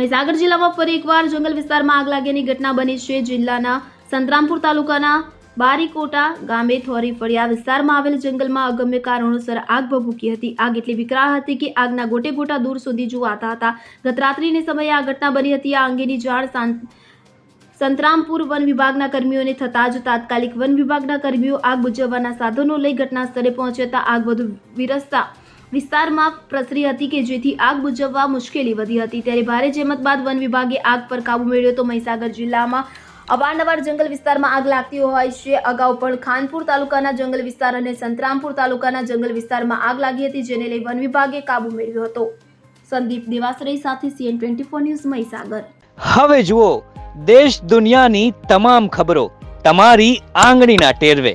મહીસાગર જિલ્લામાં ફરી એકવાર જંગલ વિસ્તારમાં આગ લાગ્યાની ઘટના બની છે. જિલ્લાના સંતરામપુર તાલુકાના બારીકોટા ગામે થોરી ફળિયા વિસ્તારમાં આવેલ જંગલમાં અગમ્ય કારણોસર આગ ભભૂકી હતી. આગ એટલી વિકરાળ હતી કે આગના ગોટે ગોટા દૂર સુધી જોવાતા હતા. ગત રાત્રિની સમયે આ ઘટના બની હતી. આ અંગેની જાણ સાંત- સંતરામપુર વન વિભાગના કર્મીઓને થતાં જ તાત્કાલિક વન વિભાગના કર્મીઓ આગ બુજવવાના સાધનો લઈ ઘટના સ્થળે પહોંચ્યા આગ વધુ વિરસતા વિસ્તારમાં પ્રસરી હતી કે જેથી આગ બુઝવવા મુશ્કેલી વધી હતી. ત્યારે ભારે જહેમત બાદ વન વિભાગે આગ પર કાબુ મેળવ્યો તો મહીસાગર જિલ્લામાં અવારનવાર જંગલ વિસ્તારમાં આગ લાગતી હોય છે. અગાઉ પણ ખાનપુર તાલુકાના જંગલ વિસ્તાર અને સંતરામપુર તાલુકાના જંગલ વિસ્તારમાં આગ લાગી હતી, જેને લઈ વન વિભાગે કાબુ મેળવ્યો હતો. સંદીપ દેવાસરી સાથે CN twenty four news Mahisagar. હવે જુઓ, દેશ દુનિયાની તમામ ખબરો, તમારી આંગળીના ટેરવે.